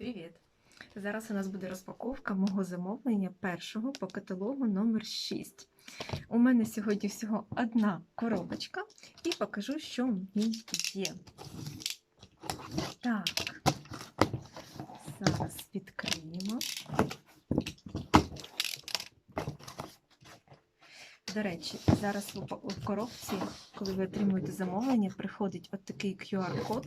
Привіт! Зараз у нас буде розпаковка мого замовлення першого по каталогу номер 6. У мене сьогодні всього одна коробочка і покажу, що в ній є. Так, зараз відкриємо. До речі, зараз в коробці, коли ви отримуєте замовлення, приходить от такий QR-код,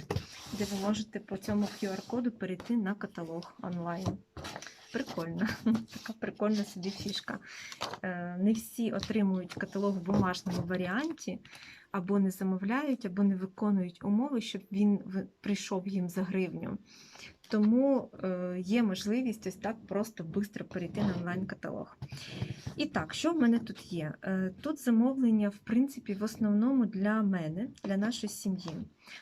де ви можете по цьому QR-коду перейти на каталог онлайн. Прикольно, така прикольна собі фішка. Е, Не всі отримують каталог в бумажному варіанті, або не замовляють, або не виконують умови, щоб він прийшов їм за гривню. Тому е, є можливість ось так просто швидко перейти на онлайн-каталог. І так, що в мене тут є? Е, Тут замовлення, в принципі, в основному для мене, для нашої сім'ї.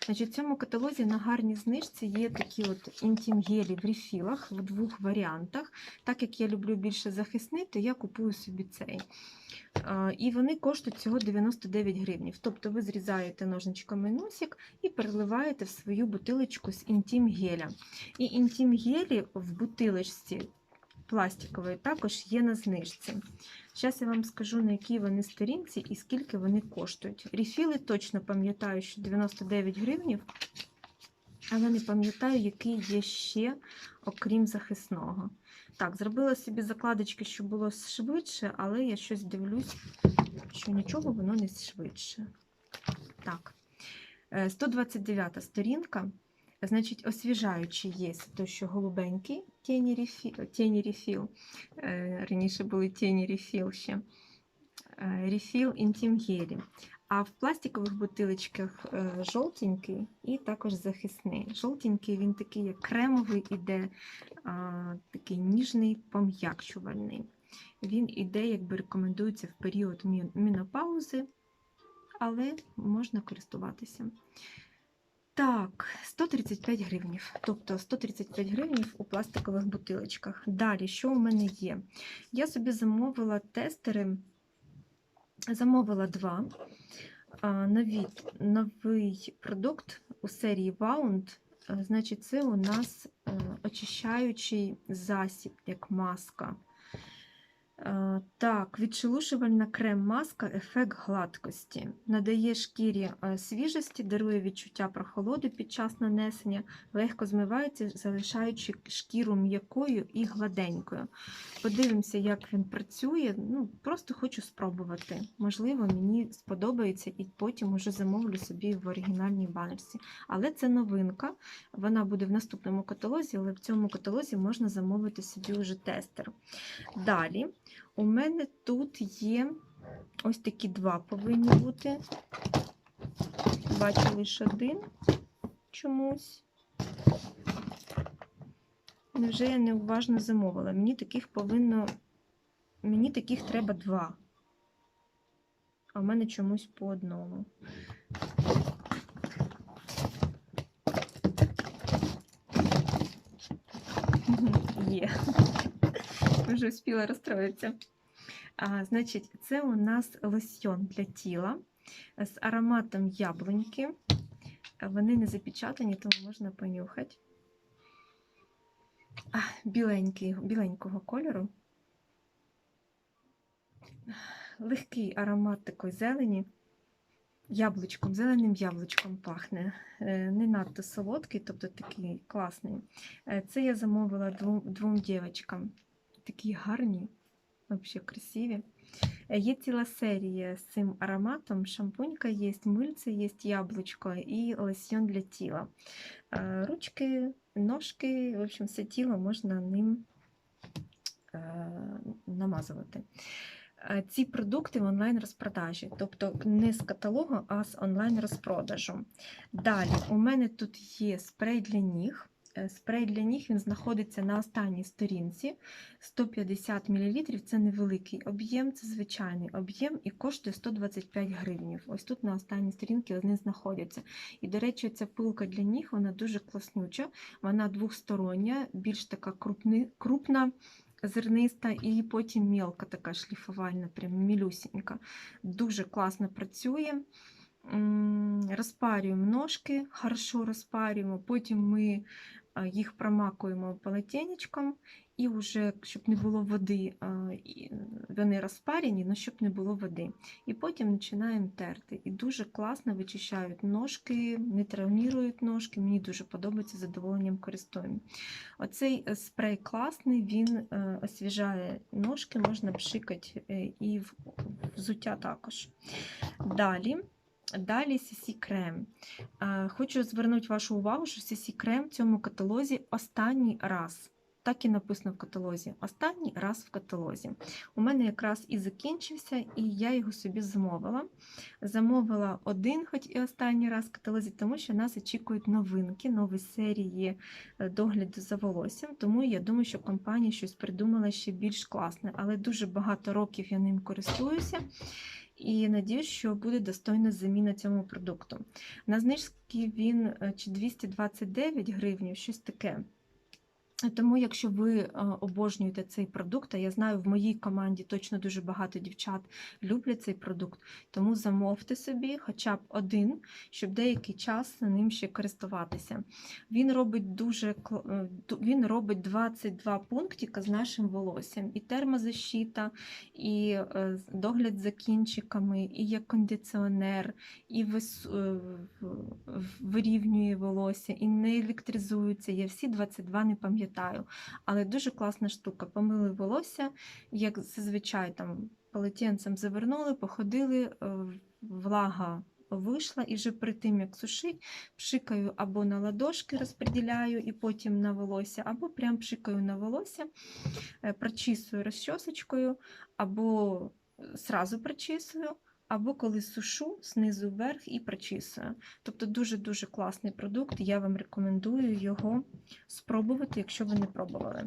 Значить, в цьому каталозі на гарній знижці є такі от інтім-гелі в рефілах в двох варіантах. Так як я люблю більше захисний, то я купую собі цей. Е, І вони коштують всього 99 гривнів. Тобто ви зрізаєте ножничками носик і переливаєте в свою бутилочку з інтім-геля. І інтім-гелі в бутилочці пластикової також є на знижці. Зараз я вам скажу, на якій вони сторінці і скільки вони коштують. Рефіли точно пам'ятаю, що 99 гривнів, але не пам'ятаю, який є ще, окрім захисного. Так, зробила собі закладочки, щоб було швидше, але я щось дивлюсь, що нічого воно не швидше. Так, е, 129 сторінка. Значить, освіжаючий є то, що голубенький тіні рефіл. Е, Раніше були тіні рефіл ще. Е, Рефіл інтім гелі. А в пластикових бутилочках е, жовтенький і також захисний. Жовтенький він такий як кремовий іде, такий ніжний, пом'якчувальний. Він іде, якби рекомендується в період мі- менопаузи, але можна користуватися. Так, 135 гривнів. Тобто 135 гривнів у пластикових бутилочках. Далі, що у мене є? Я собі замовила тестери, замовила два. Нові, новий продукт у серії Wound. Значить, це у нас е, очищаючий засіб, як маска. Е, Так, відшелушувальна крем-маска, ефект гладкості. Надає шкірі е, свіжості, дарує відчуття прохолоди під час нанесення, легко змивається, залишаючи шкіру м'якою і гладенькою. Подивимося, як він працює. Ну, Просто хочу спробувати. Можливо, мені сподобається і потім уже замовлю собі в оригінальній банерці. Але це новинка. Вона буде в наступному каталозі, але в цьому каталозі можна замовити собі вже тестер. Далі. У мене тут є ось такі два повинні бути. Бачу лише один чомусь. Невже я неуважно замовила? Мені таких повинно. Мені таких треба два. А в мене чомусь по одному. Є. Вже успіла розстроїтися. Значить, це у нас лосьйон для тіла з ароматом яблуньки. Вони не запечатані, тому можна понюхати. Біленький, біленького кольору. Легкий аромат такої зелені. Яблучком, зеленим яблучком пахне. Е, Не надто солодкий, тобто такий класний. Е, Це я замовила двом, двом дівчаткам. Такі гарні, взагалі красиві. Є ціла серія з цим ароматом. Шампунька є, мильце є, яблучко і лосьйон для тіла. Е, Ручки, ножки, в общем, все тіло можна ним е, намазувати. Ці продукти в онлайн-розпродажі, тобто не з каталогу, а з онлайн-розпродажу. Далі, у мене тут є спрей для ніг. Е, Спрей для ніг він знаходиться на останній сторінці. 150 мл це невеликий об'єм, це звичайний об'єм і коштує 125 гривнів. Ось тут на останній сторінці вони знаходяться. І, до речі, ця пилка для ніг вона дуже класнюча, вона двохстороння, більш така крупни, крупна. Зерниста і потім мілка така шліфувальна, прям мілюсінька. Дуже класно працює. Розпарюємо ножки, хорошо розпарюємо, потім ми їх промакуємо полотенечком, і вже, щоб не було води, вони розпарені, але щоб не було води. І потім починаємо терти. І дуже класно вичищають ножки, не травмірують ножки. Мені дуже подобається задоволенням користуємо. Оцей е, спрей класний, він е, освіжає ножки, можна пшикати е, і взуття також. Далі. Далі CC крем. Хочу звернути вашу увагу, що CC крем в цьому каталозі останній раз. Так і написано в каталозі. Останній раз в каталозі. У мене якраз і закінчився, і я його собі замовила. Замовила один, хоч і останній раз в каталозі, тому що нас очікують новинки, нові серії е, догляду за волоссям. Тому я думаю, що компанія щось придумала ще більш класне. Але дуже багато років я ним користуюся. І надіюсь, що буде достойна заміна цьому продукту. На знижці він е, чи 229 гривень, щось таке. Тому, якщо ви е, обожнюєте цей продукт, а я знаю, в моїй команді точно дуже багато дівчат люблять цей продукт, тому замовте собі хоча б один, щоб деякий час ним ще користуватися. Він робить дуже е, він робить 22 пунктика з нашим волоссям, і термозащита, і е, догляд за кінчиками, і як кондиціонер, і вирівнює волосся, і не електризується. Я всі 22 не пам'ятаю. Але дуже класна штука. Помили волосся, як зазвичай там полотенцем завернули, походили, е, влага вийшла, і вже перед тим, як сушить, пшикаю або на ладошки розподіляю і потім на волосся, або прям пшикаю на волосся, е, прочісую розчосочкою, або сразу прочісую. Або коли сушу знизу вверх і прочісую. Тобто дуже-дуже класний продукт. Я вам рекомендую його спробувати, якщо ви не пробували.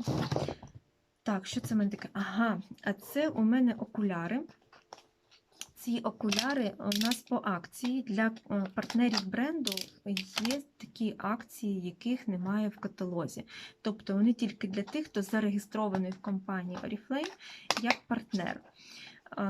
Так, що це в мене таке? Ага, а це у мене окуляри. Ці окуляри у нас по акції для е, партнерів бренду є такі акції, яких немає в каталозі. Тобто вони тільки для тих, хто зареєстрований в компанії Oriflame як партнер.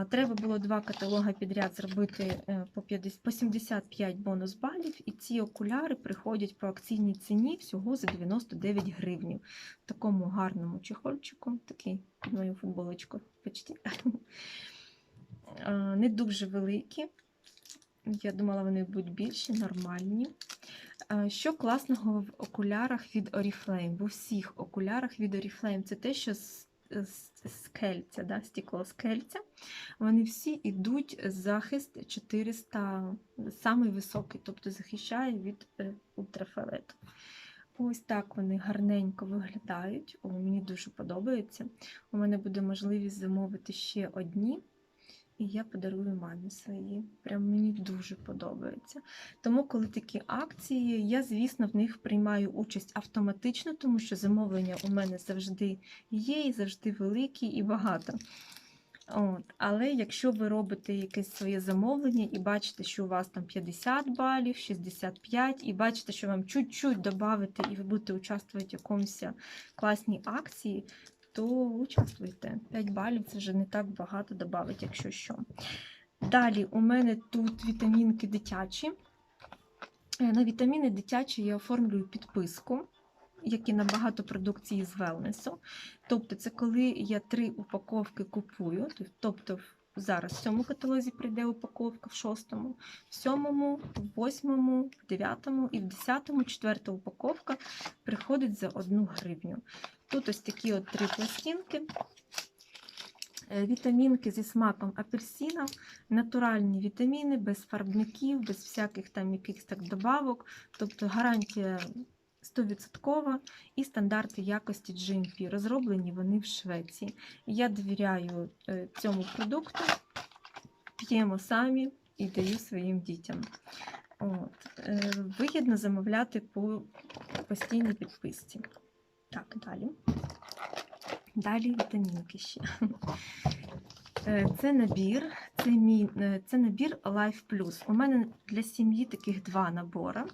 Треба було два каталоги підряд зробити е, по 50 по 75 бонус балів, і ці окуляри приходять по акційній ціні всього за 99 гривень. В такому гарному чехольчику, такий мою футболочку почти. Не дуже великі. Я думала, вони будуть більші, нормальні. Що класного в окулярах від Oriflame? В усіх окулярах від Oriflame це те, що скельця, да, стікло скельця. Вони всі йдуть захист 400, самий високий, тобто захищає від е, ультрафіолету. Ось так вони гарненько виглядають. О, мені дуже подобається. У мене буде можливість замовити ще одні. І я подарую мамі свої. Прям мені дуже подобається. Тому, коли такі акції, я, звісно, в них приймаю участь автоматично, тому що замовлення у мене завжди є, і завжди великі і багато. От. Але якщо ви робите якесь своє замовлення і бачите, що у вас там 50 балів, 65, і бачите, що вам чуть-чуть додати, і ви будете участвувати в якомусь класній акції, то участвуйте. 5 балів це вже не так багато додати, якщо що. Далі у мене тут вітамінки дитячі. Е, На вітаміни дитячі я оформлюю підписку, як і на багато продукції з велнесу. Тобто, це коли я три упаковки купую. Тобто, зараз в цьому каталозі прийде упаковка, в шостому, в сьомому, в восьмому, в дев'ятому і в десятому четверта упаковка приходить за одну гривню. Тут ось такі от три пластинки. Е, Вітамінки зі смаком апельсина, натуральні вітаміни, без фарбників, без всяких там якихось так добавок. Тобто гарантія 100% і стандарти якості GMP. Розроблені вони в Швеції. Я довіряю е, цьому продукту, п'ємо самі і даю своїм дітям. От. е, Вигідно замовляти по постійній підписці. Так, далі. Далі вітамінки ще. Е, Це набір, це, мій, е, це набір Life Plus. У мене для сім'ї таких два набори.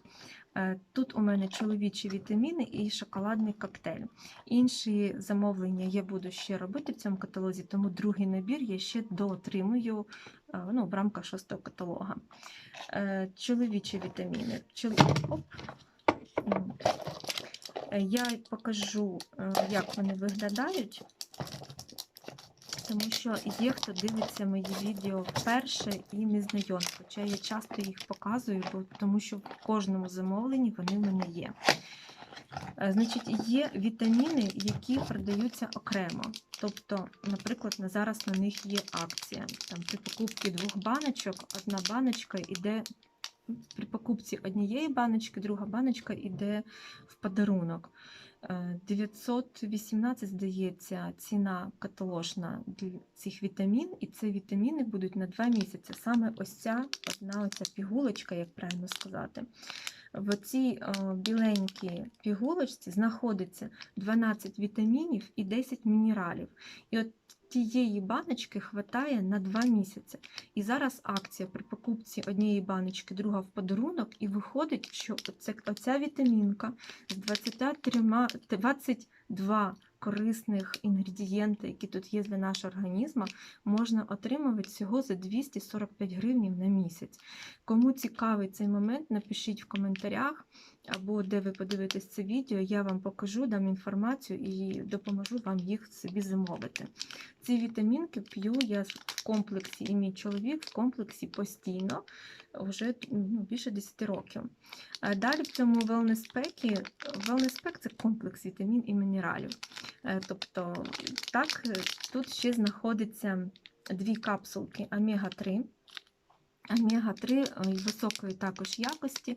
Е, Тут у мене чоловічі вітаміни і шоколадний коктейль. Інші замовлення я буду ще робити в цьому каталозі, тому другий набір я ще доотримую ну, в рамках шостого каталога. Чоловічі вітаміни. Чол... Оп. Е, Я покажу, е, як вони виглядають, тому що є хто дивиться мої відео вперше і не знайомі. Хоча я часто їх показую, бо тому що в кожному замовленні вони в мене є. Е, Значить, є вітаміни, які продаються окремо. Тобто, наприклад, на зараз на них є акція. Там при покупці двох баночок одна баночка йде при покупці однієї баночки, друга баночка йде в подарунок. Е, 918, здається, ціна каталожна для цих вітамін, і це вітаміни будуть на 2 місяці. Саме ось ця одна оця пігулочка, як правильно сказати. В цій е, біленькій пігулочці знаходиться 12 вітамінів і 10 мінералів. І от тієї баночки хватає на 2 місяці. І зараз акція при покупці однієї баночки, друга в подарунок, і виходить, що оце, оця вітамінка з 23, 22 корисних інгредієнти, які тут є для нашого організму, можна отримувати всього за 245 гривень на місяць. Кому цікавий цей момент, напишіть в коментарях або де ви подивитесь це відео, я вам покажу, дам інформацію і допоможу вам їх собі замовити. Ці вітамінки п'ю я в комплексі, і мій чоловік в комплексі постійно вже ну, більше 10 років. Далі в цьому wellness пекі wellness пек це комплекс вітамін і мінералів. Е, Тобто, так, е, тут ще знаходиться дві капсулки омега-3. Омега-3 високої також якості.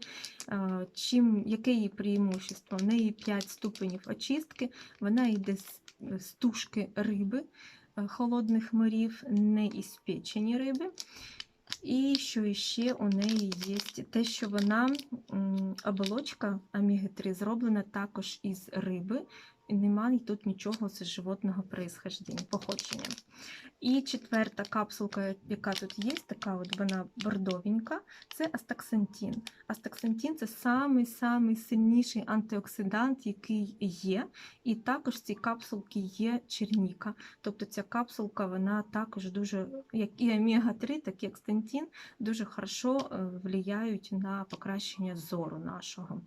Е, Чим, яке її преимущество? В неї 5 ступенів очистки, вона йде з, з тушки риби, е, холодних морів, не із печені риби. І що ще у неї є те, що вона оболочка омеги-3 зроблена також із риби, і немає тут нічого з животного происхождення, походження. І четверта капсулка, яка тут є, така от вона бордовенька, це астаксантин. Астаксантин це самий-самий сильніший антиоксидант, який є. І також в цій капсулці є черніка. Тобто ця капсулка, вона також дуже, як і омега-3, так і астантин, дуже хорошо е, впливають на покращення зору нашого.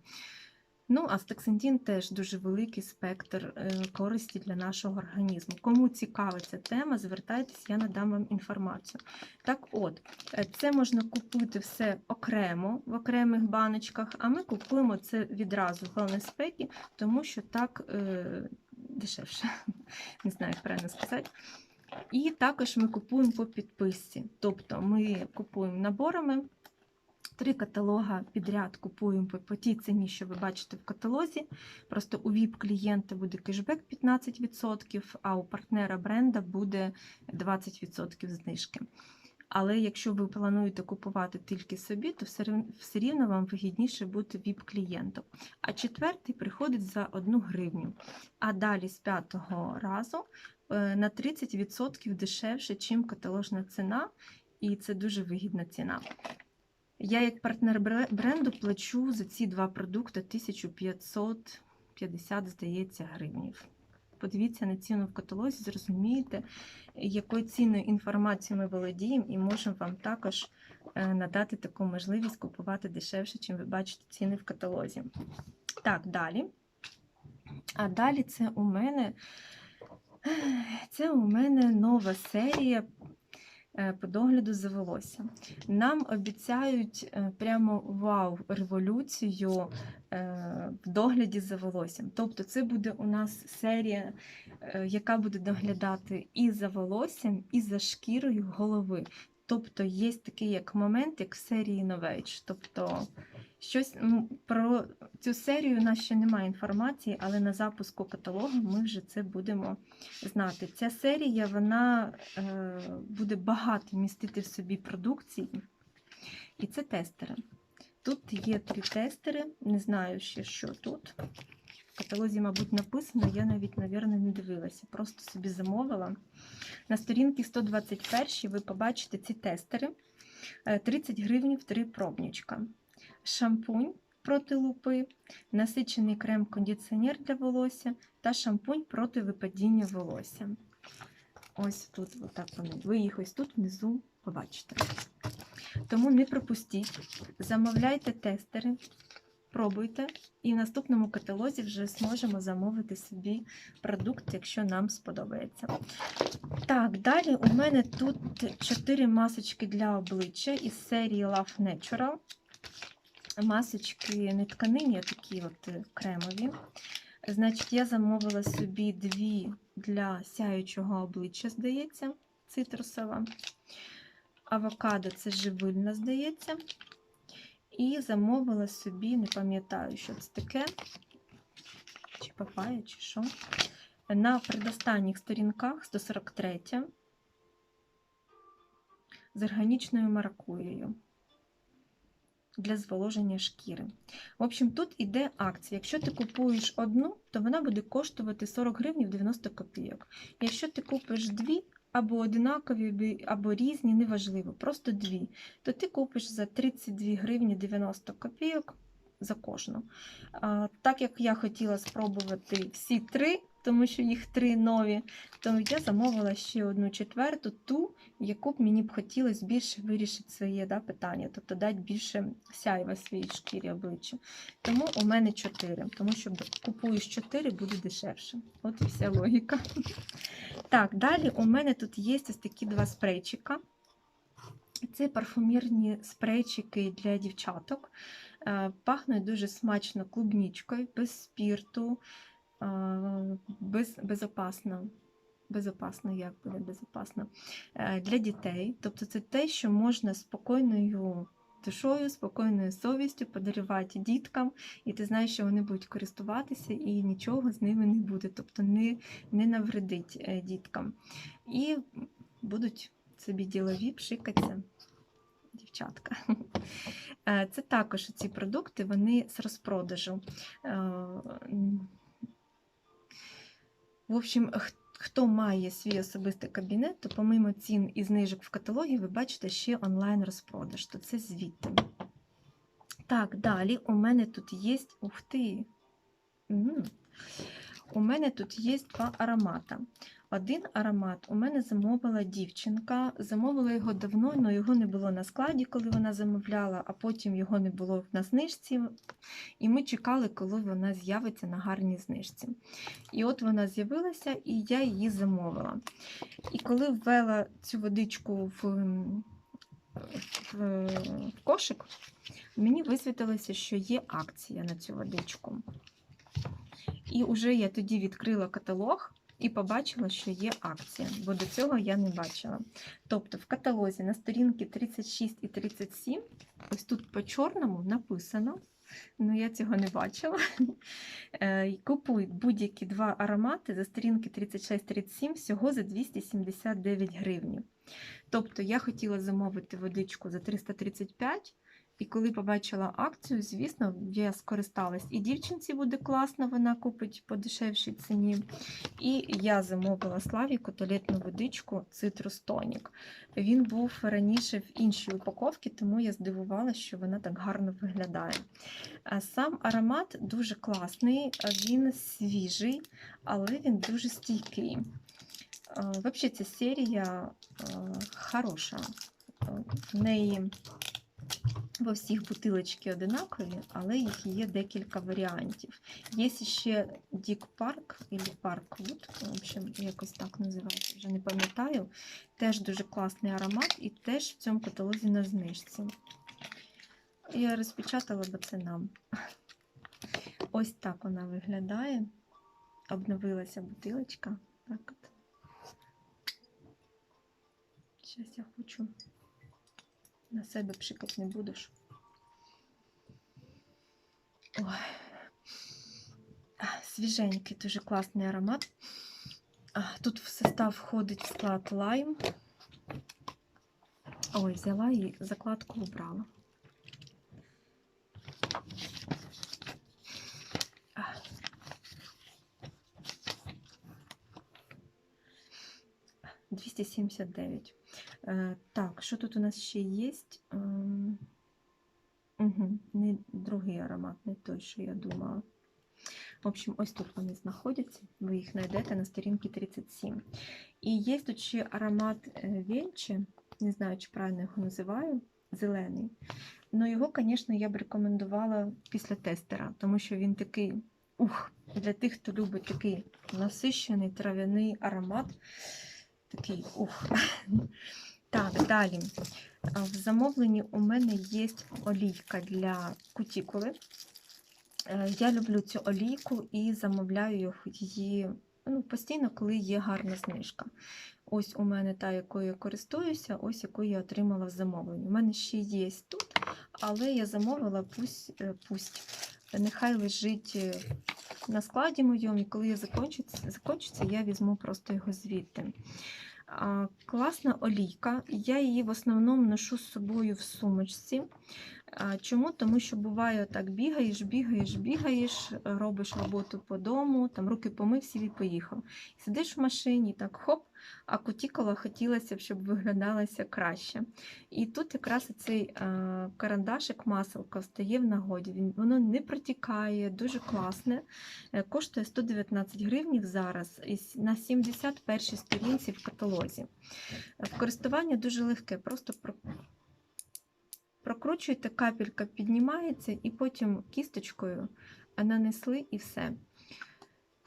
Ну, астаксантин теж дуже великий спектр е, користі для нашого організму. Кому цікава ця тема, звертайтеся, я надам вам інформацію. Так от, е, це можна купити все окремо в окремих баночках, а ми купуємо це відразу в wellness тому що так е, дешевше. Не знаю, як правильно сказати. І також ми купуємо по підписці. Тобто ми купуємо наборами. Три каталога підряд купуємо по, тій ціні, що ви бачите в каталозі. Просто у VIP-клієнта буде кешбек 15%, а у партнера бренда буде 20% знижки. Але якщо ви плануєте купувати тільки собі, то все рівно, вам вигідніше бути VIP-клієнтом. А четвертий приходить за 1 гривню. А далі з п'ятого разу е, на 30% дешевше, ніж каталожна ціна, і це дуже вигідна ціна. Я, як партнер бренду, плачу за ці два продукти 1550, здається, гривнів. Подивіться на ціну в каталозі, зрозумієте, якою цінною інформацією ми володіємо, і можемо вам також е, надати таку можливість купувати дешевше, чим ви бачите ціни в каталозі. Так, далі. А далі це у мене це у мене нова серія по догляду за волоссям. Нам обіцяють е, прямо вау революцію е, в догляді за волоссям. Тобто, це буде у нас серія, е, яка буде доглядати і за волоссям, і за шкірою голови. Тобто є такий як момент, як в серії Novage. Тобто щось м, про цю серію у нас ще немає інформації, але на запуску каталогу ми вже це будемо знати. Ця серія вона е, буде багато містити в собі продукції. І це тестери. Тут є три тестери, не знаю ще, що тут. В каталозі, мабуть, написано, я навіть, мабуть, не дивилася, просто собі замовила. На сторінці 121 ви побачите ці тестери. Е, 30 гривень в три пробничка. Шампунь проти лупи, насичений крем-кондиціонер для волосся та шампунь проти випадіння волосся. Ось тут, отак вони. Ви їх ось тут внизу побачите. Тому не пропустіть, замовляйте тестери, спробуйте, і в наступному каталозі вже зможемо замовити собі продукт, якщо нам сподобається. Так, далі у мене тут 4 масочки для обличчя із серії Love Natural. Масочки не тканині, а такі от е, кремові. Значить, я замовила собі дві для сяючого обличчя, здається, цитрусова. Авокадо це живильна, здається. І замовила собі, не пам'ятаю, що це таке, чи папая, чи що. На предостанніх сторінках 143 з органічною маракуєю для зволоження шкіри. В общем, тут іде акція. Якщо ти купуєш одну, то вона буде коштувати 40 гривень 90 копійок. Якщо ти купиш дві, або одинакові, або різні, неважливо, просто дві, то ти купиш за 32 гривні 90 копійок за кожну. Так як я хотіла спробувати всі три, тому що їх три нові, то я замовила ще одну четверту, ту, яку б мені б хотілося більше вирішити своє да, питання, тобто дати більше сяйва своїй шкірі обличчя. Тому у мене чотири, тому що купуєш чотири, буде дешевше. От і вся логіка. Так, далі у мене тут є ось такі два спрейчика. Це парфумірні спрейчики для дівчаток. Е, Пахнуть дуже смачно клубнічкою, без спірту, без, безопасно. Безопасно, як буде безопасно Е, для дітей. Тобто це те, що можна спокійною душою, спокійною совістю подарувати діткам, і ти знаєш, що вони будуть користуватися і нічого з ними не буде, тобто не, не навредить е, діткам. І будуть собі ділові пшикатися дівчатка. Е, Це також ці продукти, вони з розпродажу. В общем, хто має свій особистий кабінет, то помимо цін і знижок в каталогі, ви бачите ще онлайн розпродаж, то це звідти. Так, далі у мене тут є. Ух ти! У мене тут є два аромата. Один аромат у мене замовила дівчинка. Замовила його давно, але його не було на складі, коли вона замовляла, а потім його не було на знижці. І ми чекали, коли вона з'явиться на гарній знижці. І от вона з'явилася, і я її замовила. І коли ввела цю водичку в, в, в кошик, мені висвітилося, що є акція на цю водичку. І вже я тоді відкрила каталог і побачила, що є акція, бо до цього я не бачила. Тобто в каталозі на сторінки 36 і 37, ось тут по чорному написано, ну я цього не бачила. Е, Купуй будь-які два аромати за сторінки 36-37 всього за 279 гривень. Тобто я хотіла замовити водичку за 335 і коли побачила акцію, звісно, я скористалась. І дівчинці буде класно, вона купить по дешевшій ціні. І я замовила Славіку туалетну водичку Citrus Tonic. Він був раніше в іншій упаковці, тому я здивувалася, що вона так гарно виглядає. Сам аромат дуже класний, він свіжий, але він дуже стійкий. Взагалі, ця серія хороша. В неї во всіх бутилочки одинакові, але їх є декілька варіантів. Є ще Дік Парк або Парквуд, в общем, якось так називається, вже не пам'ятаю. Теж дуже класний аромат і теж в цьому каталозі на знижці. Я розпечатала, бо це нам. Ось так вона виглядає. Обновилася бутилочка. Так от. Зараз я хочу. На себе пшикати не будеш. Ой. Свіженький, дуже класний аромат. Тут в состав входить склад лайм. Ой, взяла і закладку убрала. Двісті сімдесят дев'ять. Е, Так, що тут у нас ще є? Угу, не другий аромат, не той, що я думала. В общем, ось тут вони знаходяться, ви їх знайдете на сторінці 37. І є тут ще аромат е, Венче, не знаю, чи правильно його називаю, зелений. Ну, його, звісно, я б рекомендувала після тестера, тому що він такий ух, для тих, хто любить такий насищений трав'яний аромат. Такий ух. Так, далі. В замовленні у мене є олійка для кутікули. Е, Я люблю цю олійку і замовляю її ну, постійно, коли є гарна знижка. Ось у мене та, якою я користуюся, ось яку я отримала в замовленні. У мене ще є тут, але я замовила пусть, е, пусть нехай лежить е, на складі моєму, і коли я закінчиться, я візьму просто його звідти. Класна олійка. Я її в основному ношу з собою в сумочці. Чому? Тому що буває так: бігаєш, бігаєш, бігаєш, робиш роботу по дому, там руки помив, сів і поїхав. Сидиш в машині, так хоп, а кутікола хотілося б, щоб виглядалася краще. І тут якраз цей е, карандашик маселка стає в нагоді. Воно не протікає, дуже класне. Е, Коштує 119 гривнів зараз на 71 сторінці в каталозі. Е, користування дуже легке, просто про- прокручуєте, капелька піднімається, і потім кісточкою нанесли і все.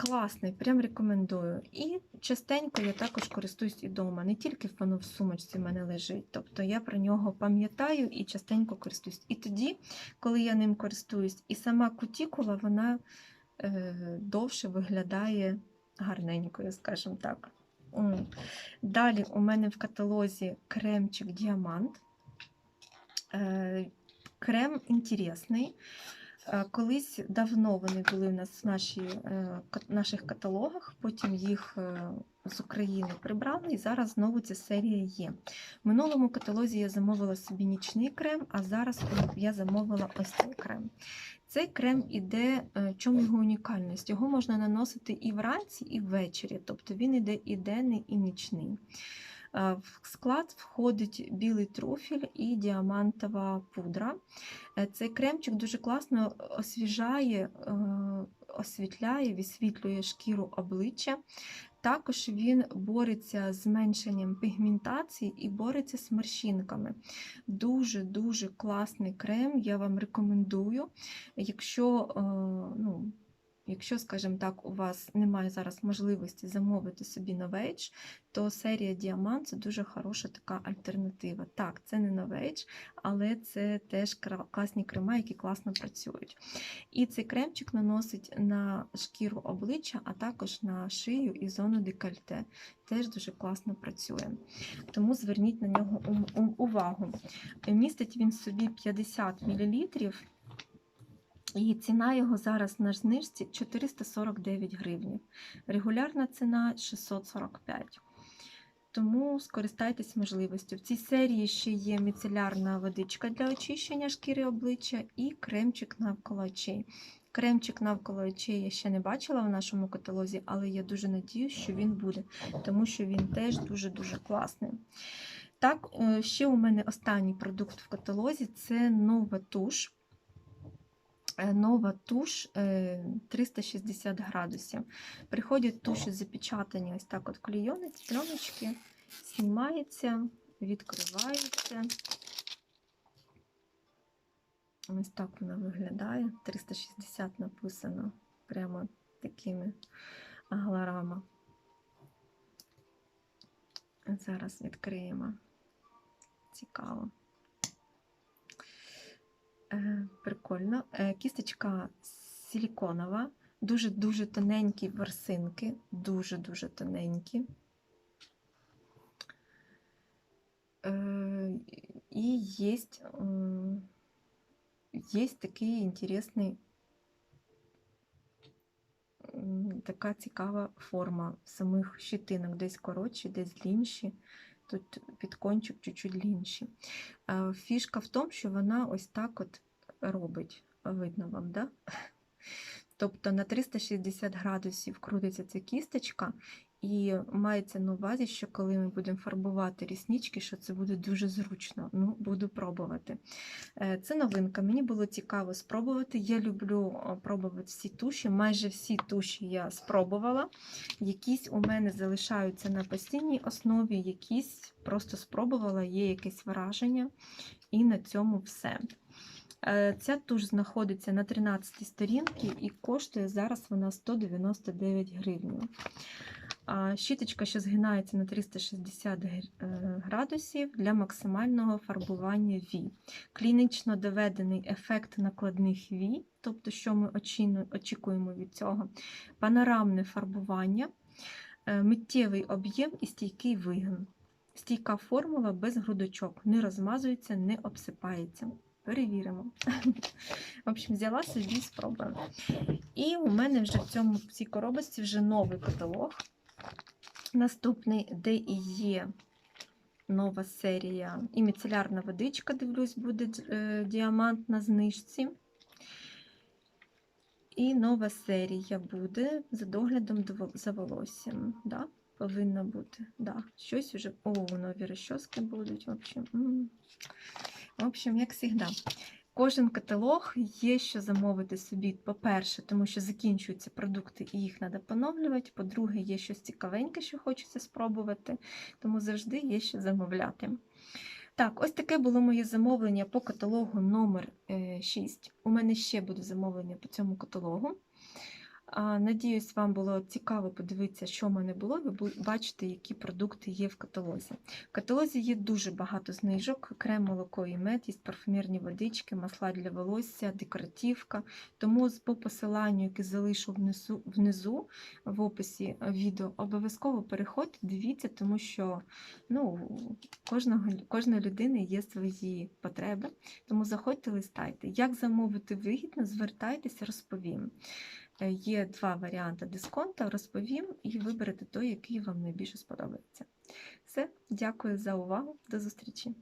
Класний, прям рекомендую. І частенько я також користуюсь і вдома. Не тільки воно в сумочці в мене лежить. Тобто я про нього пам'ятаю і частенько користуюсь. І тоді, коли я ним користуюсь, і сама кутікула, вона е, довше виглядає гарненькою, скажімо так. Далі у мене в каталозі кремчик Діамант. Е, Крем інтересний. Е, Колись давно вони були в нас в нашій, е, наших каталогах, потім їх е, з України прибрали, і зараз знову ця серія є. В минулому каталозі я замовила собі нічний крем, а зараз я замовила ось цей крем. Цей крем іде, в чому його унікальність? Його можна наносити і вранці, і ввечері, тобто він іде і денний, і нічний. Е, В склад входить білий труфіль і діамантова пудра. Цей кремчик дуже класно освіжає, е, освітляє, висвітлює шкіру обличчя. Також він бореться з зменшенням пігментації і бореться з морщинками. Дуже-дуже класний крем, я вам рекомендую. Якщо, е, ну, якщо, скажімо так, у вас немає зараз можливості замовити собі новейдж, то серія Діамант це дуже хороша така альтернатива. Так, це не новейдж, але це теж класні крема, які класно працюють. І цей кремчик наносить на шкіру обличчя, а також на шию і зону декольте. Теж дуже класно працює. Тому зверніть на нього увагу. Містить він собі 50 мл. І ціна його зараз на знижці 449 гривень. Регулярна ціна 645. Тому скористайтесь можливістю. В цій серії ще є міцелярна водичка для очищення шкіри обличчя і кремчик навколо очей. Кремчик навколо очей я ще не бачила в нашому каталозі, але я дуже надіюсь, що він буде, тому що він теж дуже-дуже класний. Так, е, ще у мене останній продукт в каталозі це нова туш. Е, Нова туш е, 360 градусів. Приходять туші запечатані ось так от клейонець, пленочки, знімається, відкривається. Ось так вона виглядає. 360 написано прямо такими агларами. Зараз відкриємо. Цікаво. Е, Прикольно. Е, Кісточка силіконова, дуже-дуже тоненькі ворсинки, дуже-дуже тоненькі. Е, І є, є такий інтересний, така цікава форма самих щитинок, десь коротші, десь длінші. Тут під кончик чуть-чуть лінші. Фішка в тому, що вона ось так от робить. Видно вам, да? Тобто на 360 градусів крутиться ця кісточка, і мається на увазі, що коли ми будемо фарбувати ріснички, що це буде дуже зручно. Ну, буду пробувати. Е, Це новинка. Мені було цікаво спробувати. Я люблю пробувати всі туші. Майже всі туші я спробувала. Якісь у мене залишаються на постійній основі, якісь просто спробувала, є якесь враження, і на цьому все. Е, Ця туш знаходиться на 13 сторінці і коштує зараз вона 199 гривень. Щіточка, що згинається на 360 е, градусів для максимального фарбування V. Клінічно доведений ефект накладних V, тобто, що ми очікуємо від цього, панорамне фарбування, е, миттєвий об'єм і стійкий вигин. Стійка формула без грудочок, не розмазується, не обсипається. Перевіримо. В общем, взяла собі спробую. І у мене вже в цьому в цій коробочці вже новий каталог. Наступний, де і є нова серія. І міцелярна водичка, дивлюсь, буде е, діамант на знижці. І нова серія буде за доглядом за волоссям. Да? Повинна бути. Да. Щось вже. О, нові розчоски будуть. В общем. В общем, як завжди. Кожен каталог є що замовити собі, по-перше, тому що закінчуються продукти і їх треба поновлювати. По-друге, є щось цікавеньке, що хочеться спробувати, тому завжди є що замовляти. Так, ось таке було моє замовлення по каталогу номер 6. У мене ще буде замовлення по цьому каталогу. Надіюсь, вам було цікаво подивитися, що в мене було. Ви бачите, які продукти є в каталозі. В каталозі є дуже багато знижок: крем, молоко і мед, є парфумерні водички, масла для волосся, декоративка. Тому по посиланню, яке залишу внизу, внизу в описі відео, обов'язково переходьте, дивіться, тому що ну, кожного, кожної людини є свої потреби. Тому заходьте, листайте. Як замовити вигідно, звертайтеся, розповім. Е, Є два варіанти дисконта, розповім і виберете той, який вам найбільше сподобається. Все, дякую за увагу. До зустрічі!